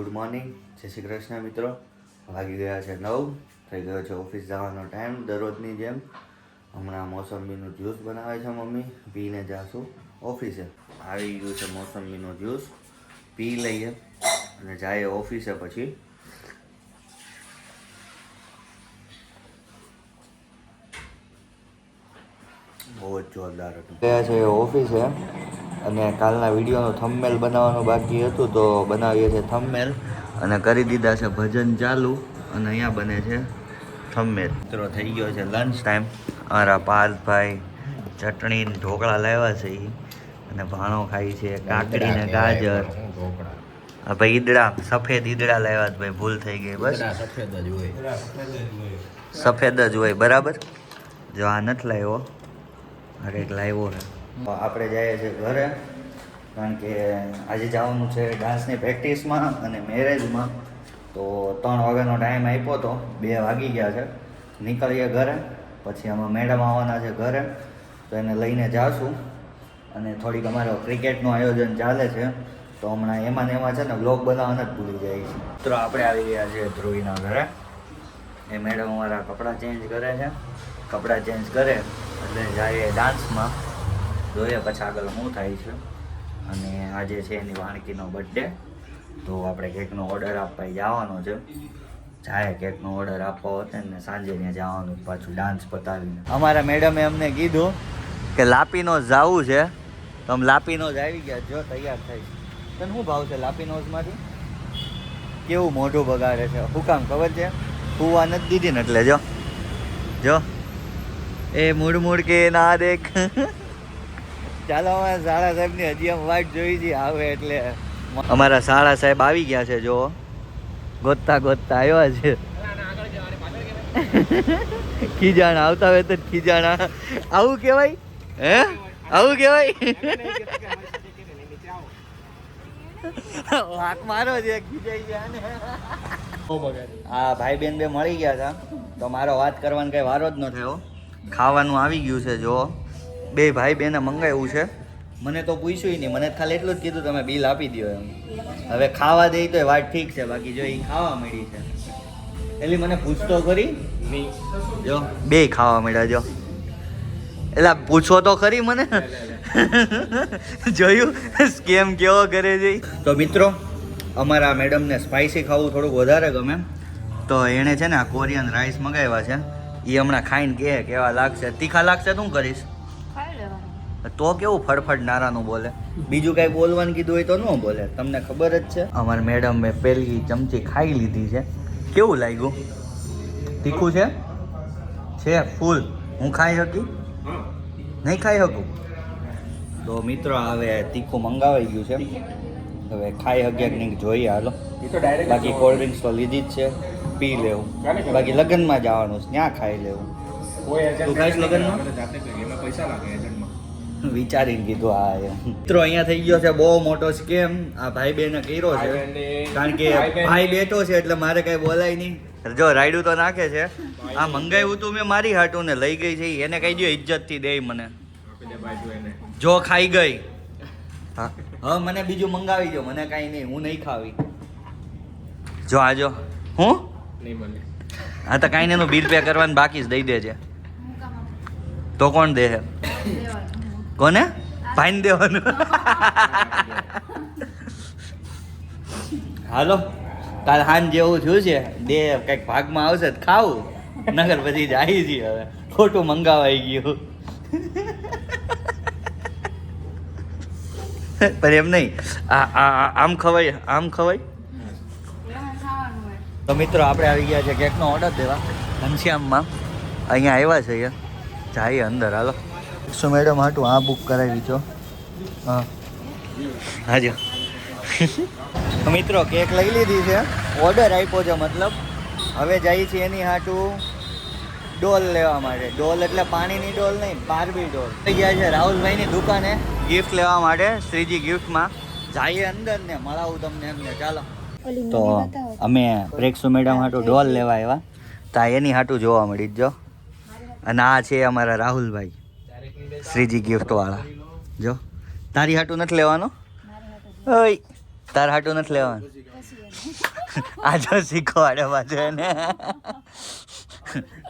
Good morning. જય શ્રી કૃષ્ણ મિત્રો. વાગી ગયા છે નવ. થઈ ગયો છે ઓફિસ જવાનો ટાઈમ દરરોજની જેમ. હમણાં મોસંબીનું જ્યુસ બનાવે છે મમ્મી. પીને જાશું ઓફિસે. આવી ગયું છે મોસંબીનું જ્યુસ. પી લઈએ અને જાય ઓફિસે પછી. બહુ જ જોરદાર હતું. ગયા છે ઓફિસે. અને કાલના વિડીયોનું થંબમેલ બનાવવાનું બાકી હતું તો બનાવીએ છીએ થંબમેલ અને કરી દીધા છે ભજન ચાલુ અને અહીંયા બને છે થંબમેલ મિત્રો થઈ ગયો છે લંચ ટાઈમ અમારા પાર્થભાઈ ચટણી ઢોકળા લાવ્યા છે ઈ. અને ભાણો ખાઈ છે કાકડી ને ગાજર. આ ભાઈ ઈદડા સફેદ ઈદડા લાવ્યા છે ભાઈ ભૂલ થઈ ગઈ બસ. સફેદ જ હોય. સફેદ જ હોય. બરાબર? જો આ નથી લાવ્યો આ કંઈક લાવ્યો છે આપણે જઈએ છીએ ઘરે, કારણ કે આજે જવાનું છે ડાન્સની પ્રેક્ટિસમાં અને મેરેજમાં તો ત્રણ વાગ્યાનો ટાઈમ આપ્યો તો બે વાગી ગયા છે. નીકળીએ ઘરે, પછી અમે મેડમ આવવાના છે ઘરે, તો એને લઈને જાશું. અને થોડીક અમારો ક્રિકેટનું આયોજન ચાલે છે, તો હમણાં એમાં ને એમાં છે ને બ્લોગ બનાવવાના જ ભૂલી જાય છે. મિત્રો આપણે આવી ગયા છે ધ્રુવીના ઘરે. એ મેડમ અમારા કપડાં ચેન્જ કરે છે. કપડાં ચેન્જ કરે, એટલે જાય ડાન્સમાં જોઈએ પછી આગળ શું થાય છે. અને આજે છે એની વાણકીનો બર્થડે તો આપણે કેકનો ઓર્ડર આપવા જવાનો છે. જાય કેકનો ઓર્ડર આપવો હતો ને સાંજે ત્યાં જવાનું પાછું ડાન્સ પતાવીને. અમારા મેડમે અમને કીધું કે લાપીનો જવું છે. તો અમે લાપીનો જ આવી ગયા, જો તૈયાર થઈ તને શું ભાવ છે લાપીનોઝમાંથી? કેવું મોઢું બગાડે છે? શું કામ ખબર છે? ફૂવા નથી દીધી ને એટલે જો. જો. એ મૂડ મૂળ કે ના દેખ. ચાલો અમે સાળા સાહેબની હજી આમ વાટ જોઈ છે, આવે એટલે. અમારા સાળા સાહેબ આવી ગયા છે જો ગોતતા ગોતતા આવ્યા છે. ખીજાણા આવતા હોય તો ખીજાણા આવું કહેવાય? હે? આવું કહેવાય? વાક મારો છે, ખીજાઈ ગયા ને. હા ભાઈ બેન બે મળી ગયા હતા. તો મારો વાત કરવાનો કઈ વારો જ ન થયો. ખાવાનું આવી ગયું છે જો બે ભાઈ બેને મંગાવ્યું છે. મને તો પૂછ્યું નહીં. મને ખાલી એટલું જ કીધું તમે બિલ આપી દો એમ. હવે ખાવા દઈ તો વાત ઠીક છે. બાકી જો એ ખાવા મળી છે. એટલે મને પૂછતો કરી જો બે ખાવા મળ્યા જો. એટલે પૂછો તો ખરી મને. જોયું? સ્કેમ કેવો કરે છે તો મિત્રો અમારા મેડમને સ્પાઇસી ખાવું થોડુંક વધારે ગમે. તો એણે છે ને આ કોરિયન રાઈસ મંગાવ્યા છે. એ હમણાં ખાઈને કહે કેવા લાગશે? તીખા લાગશે શું કરીશ. તો કેવું ફડફડ નારાનું બોલે? બીજું કાંઈ બોલવાનું કીધું હોય તો ન બોલે. તમને ખબર જ છે. અમારા મેડમ મેં પહેલી ચમચી ખાઈ લીધી છે. કેવું લાગ્યું? તીખું છે? છે ફૂલ. હું ખાઈ શકી? નહીં ખાઈ શકું? તો મિત્રો, હવે તીખું મંગાવાઈ ગયું છે. હવે ખાઈ શકીએ કંઈક જોઈએ હાલો. બાકી કોલ્ડ ડ્રિંક્સ તો લીધી જ છે. પી લેવું. બાકી લગ્નમાં જવાનું છે. ત્યાં ખાઈ લેવું. તું ખાઈશ લગ્નમાં? પૈસા લાગે વિચારીને કીધું આ એમ. મિત્રો અહીંયા થઈ ગયો છે બહુ મોટો સ્કેમ આ ભાઈ બેને કર્યો છે. કારણ કે ભાઈ બેઠો છે એટલે મારે કઈ બોલાય નહીં. જો રાયડું તો નાખે છે. આ મંગાવ્યું તું મેં મારી હાટું ને લઈ ગઈ છે. એને કહી દો ઇજ્જતથી દે મને જો ખાઈ ગઈ. હા. મને બીજું મંગાવી દો મને કાંઈ નહીં હું નહીં ખાવી. જો આજો હું? નહીં મળે. હા તો કાંઈ નહીં એનું બિલ પે કરવાનું બાકી જ દઈ દેજે. તો કોણ દે. કોને? ભાઈને દેવાનું. હાલો, કાલ હાન જેવું થયું છે દે કંઈક ભાગમાં આવશે ખાવું. નગર પછી જાય છે હવે. ખોટું મંગાવાઈ ગયું. પણ એમ નહીં. આમ ખવાય આમ ખવાય. તો મિત્રો, આપણે આવી ગયા છે કેકનો ઓર્ડર દેવા. ઘનશ્યામમાં. અહીંયા આવ્યા છે જઈએ અંદર, હાલો. શું મેડમ હાટું આ બુક કરાવી છો? હા. હાજો. તો મિત્રો કેક લઈ લીધી છે. ઓર્ડર આપ્યો છે મતલબ. હવે જઈએ છીએ એની હાટું ડોલ લેવા માટે. ડોલ એટલે પાણીની ડોલ નહીં બારબી ડોલ. થઈ ગયા છે રાહુલભાઈની દુકાને ગિફ્ટ લેવા માટે શ્રીજી ગિફ્ટમાં જઈએ અંદર ને મળાવું તમને એમને. ચાલો. તો અમે પ્રેક્ષુ મેડમ હાટું ડોલ લેવા આવ્યા. તા એની હાટું જોવા મળી જ જો. અને આ છે અમારા રાહુલભાઈ. શ્રીજી ગિફ્ટ વાળા. જો તારી હાટું નથી લેવાનો. ઓય તાર હાટું નથી લેવાનું. પછી એને આ જો શીખવાડે પાછો એને.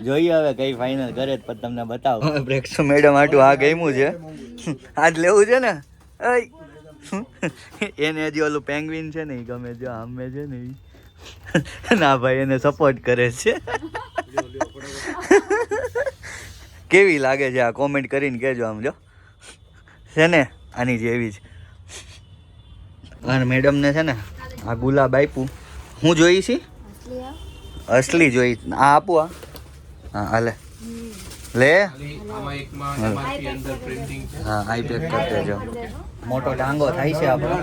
જોઈએ હવે કઈ ફાઇનલ કરે પછી તમને બતાવો. બ્રેક્સો મેડમ હાટું આ ગમ્યું છે. આજ લેવું છે ને? એને હજી ઓલું પેંગ્વિન છે ને ગમે જો આમે છે ને ના ભાઈ એને સપોર્ટ કરે છે. કેવી લાગે છે આ કોમેન્ટ કરીને કહેજો આમ જો. છે ને? આની જેવી જ અને મેડમને છે ને આ ગુલાબ આપ્યું. હું જોઈ છી? અસલી? જોઈ. આ આપું આ. હા હાલે. લે. ખાલી આમાં એકમાં તમારી અંદર પ્રિન્ટિંગ છે હા આઈ પેક કરી દેજો. મોટો ડાંગો થાય છે આપણો.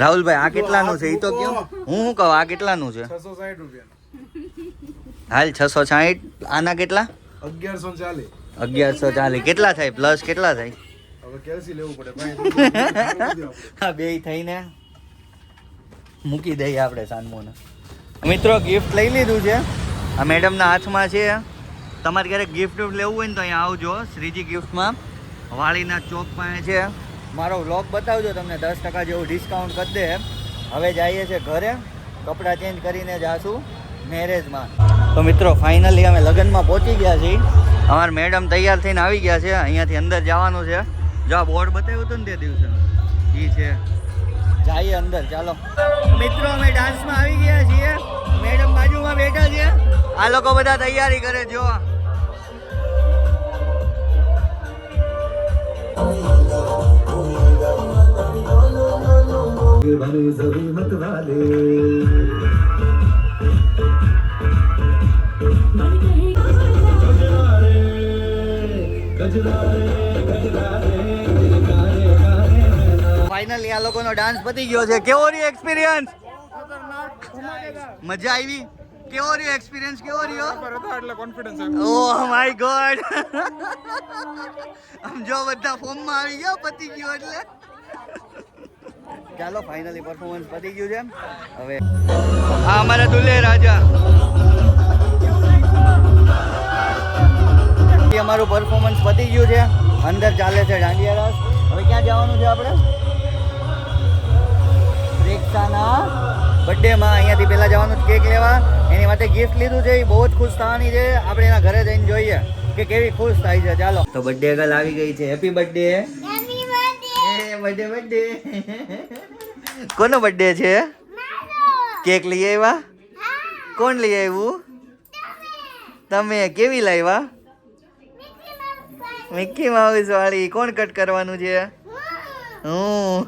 રાહુલભાઈ આ કેટલાનું છે? એ તો કેમ હું શું કહું આ કેટલાનું છે? હાલ છસો સાહીઠ આના કેટલા? અગિયારસો ચાલીસ. અગિયારસો ચાલીસ. કેટલા થાય? પ્લસ કેટલા થાય? હવે કેલ્સી લેવું પડે હા બે થઈને મૂકી દઈએ આપણે સાનમોને. મિત્રો ગિફ્ટ લઈ લીધું છે. આ મેડમના હાથમાં છે. તમારે ક્યારેક ગિફ્ટ લેવું હોય ને તો અહીંયા આવજો શ્રીજી ગિફ્ટમાં વાળીના ચોક પાસે છે. મારો વ્લોગ બતાવજો તમને દસ ટકા જેવું ડિસ્કાઉન્ટ કરી દે. હવે જઈએ છીએ ઘરે. કપડાં ચેન્જ કરીને જાશું. મેરેજમાં તો મિત્રો ફાઇનલી અમે લગ્નમાં પહોંચી ગયા છીએ. અમારા મેડમ તૈયાર થઈને આવી ગયા છે. અહીંયાથી અંદર જવાનું છે. જો આ બોર્ડ બતાવ્યું હતું ને તે દિવસે? એ છે. જઈએ અંદર, ચાલો. મિત્રો, અમે ડાન્સમાં આવી ગયા છીએ. મેડમ બાજુમાં બેઠા છે. આ લોકો બધા તૈયારી કરે જો. ફાઇનલી આ લોકોનો ડાન્સ પતી ગયો છે. કેવો રહ્યો એક્સપિરિયન્સ મજા આવી? કેવો રહ્યો એક્સપિરિયન્સ કેવો રહ્યો? એટલે કોન્ફિડન્સ ઓહ માય ગોડ આમ જો બધા ફોર્મમાં આવી ગયો, પતી ગયો એટલે. ચાલો ફાઇનલી પરફોર્મન્સ પતી ગયું છે હવે. આ અમારા દુલ્હે રાજા. એ અમારું પરફોર્મન્સ પતી ગયું છે. અંદર ચાલે છે દાંડિયા રાસ. હવે ક્યાં જવાનું છે આપણે? પ્રેક્ષાના બર્થડેમાં અહીંયાથી પહેલાં જવાનું કેક લેવા. એની માટે ગિફ્ટ લીધું છે. એ બહુ જ ખુશ થવાની છે. આપણે એના ઘરે જઈને જોઈએ કે કેવી ખુશ થાય છે. ચાલો. તો બર્થડે ગર્લ આવી ગઈ છે. હેપી બર્થડે બર્થડે બર્થડે કોનો બર્થડે છે? કેક લઈ આવ્યા? કોણ લઈ આવ્યું? તમે. કેવી લાવ્યા મિકી માઉસ વાળી કોણ કટ કરવાનું છે? હું.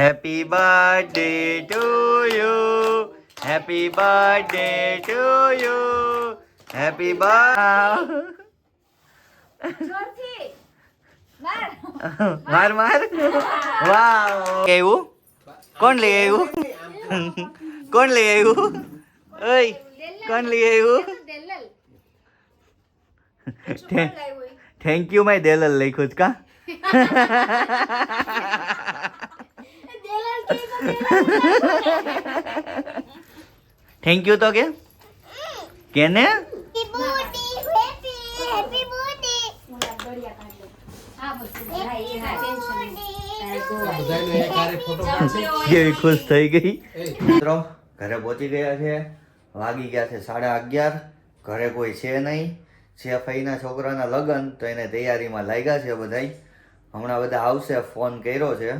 Happy birthday to you happy birthday to you happy birth માર. માર માર વાવ કેવું કોણ લઈ આવ્યું કોણ લઈ આવ્યું ઓય કોણ લઈ આવ્યું દેલલ. થેન્ક યુ માય દેલલ લખ્યું છે કા? થેન્ક યુ તો કે? કેને? કેવી ખુશ થઈ ગઈ? મિત્રો ઘરે પહોંચી ગયા છે. વાગી ગયા છે સાડા અગિયાર. ઘરે કોઈ છે નહીં. છે ફઈના છોકરાના લગ્ન, તો એને તૈયારીમાં લાગ્યા છે બધાય. હમણાં બધા આવશે, ફોન કર્યો છે.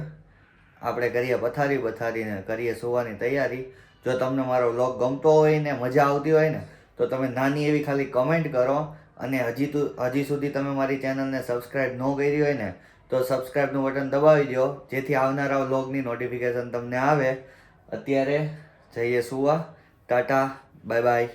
આપણે કરીએ પથારી, પથારીને કરીએ સુવાની તૈયારી. જો તમને મારો વ્લોગ ગમતો હોય ને મજા આવતી હોય ને, તો તમે નાની એવી ખાલી કમેન્ટ કરો. અને હજી તું, હજી સુધી તમે મારી ચેનલને સબસ્ક્રાઈબ ન કરી હોય ને, તો સબસ્ક્રાઈબનું બટન દબાવી દો. જેથી આવનારા વ્લોગની નોટિફિકેશન તમને આવે. અત્યારે જઈએ સુવા. Tata, bye bye.